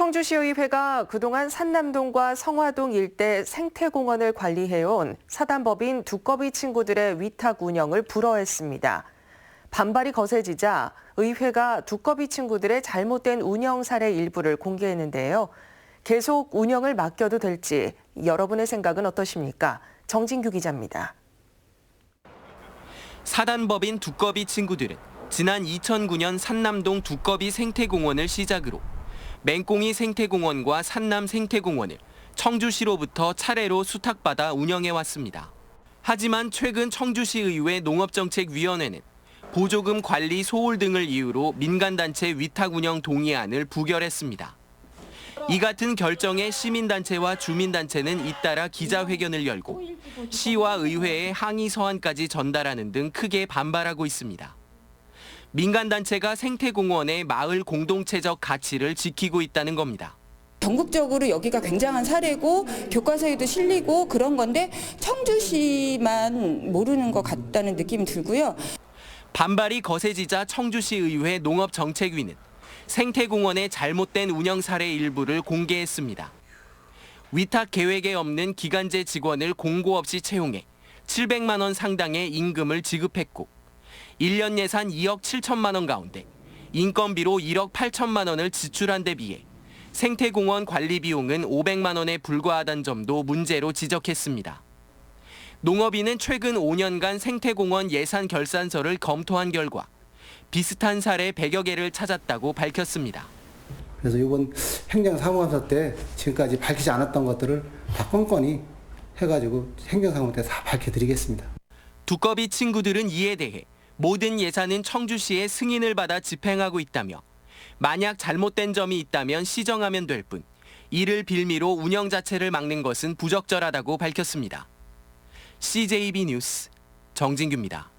청주시의회가 그동안 산남동과 성화동 일대 생태공원을 관리해온 사단법인 두꺼비 친구들의 위탁 운영을 불허했습니다. 반발이 거세지자 의회가 두꺼비 친구들의 잘못된 운영 사례 일부를 공개했는데요. 계속 운영을 맡겨도 될지 여러분의 생각은 어떠십니까? 정진규 기자입니다. 사단법인 두꺼비 친구들은 지난 2009년 산남동 두꺼비 생태공원을 시작으로 맹꽁이 생태공원과 산남 생태공원을 청주시로부터 차례로 수탁받아 운영해 왔습니다. 하지만 최근 청주시의회 농업정책위원회는 보조금 관리 소홀 등을 이유로 민간단체 위탁 운영 동의안을 부결했습니다. 이 같은 결정에 시민단체와 주민단체는 잇따라 기자회견을 열고 시와 의회에 항의 서한까지 전달하는 등 크게 반발하고 있습니다. 민간단체가 생태공원의 마을 공동체적 가치를 지키고 있다는 겁니다. 전국적으로 여기가 굉장한 사례고 교과서에도 실리고 그런 건데 청주시만 모르는 것 같다는 느낌이 들고요. 반발이 거세지자 청주시 의회 농업정책위는 생태공원의 잘못된 운영 사례 일부를 공개했습니다. 위탁 계획에 없는 기간제 직원을 공고 없이 채용해 700만 원 상당의 임금을 지급했고 1년 예산 2억 7천만 원 가운데 인건비로 1억 8천만 원을 지출한 데 비해 생태공원 관리 비용은 500만 원에 불과하다는 점도 문제로 지적했습니다. 농업인은 최근 5년간 생태공원 예산 결산서를 검토한 결과 비슷한 사례 100여 개를 찾았다고 밝혔습니다. 그래서 이번 행정사무감사 때 지금까지 밝히지 않았던 것들을 다 꼼꼼히 해가지고 행정사무 때 다 밝혀드리겠습니다. 두꺼비 친구들은 이에 대해 모든 예산은 청주시의 승인을 받아 집행하고 있다며 만약 잘못된 점이 있다면 시정하면 될 뿐 이를 빌미로 운영 자체를 막는 것은 부적절하다고 밝혔습니다. CJB 뉴스 정진규입니다.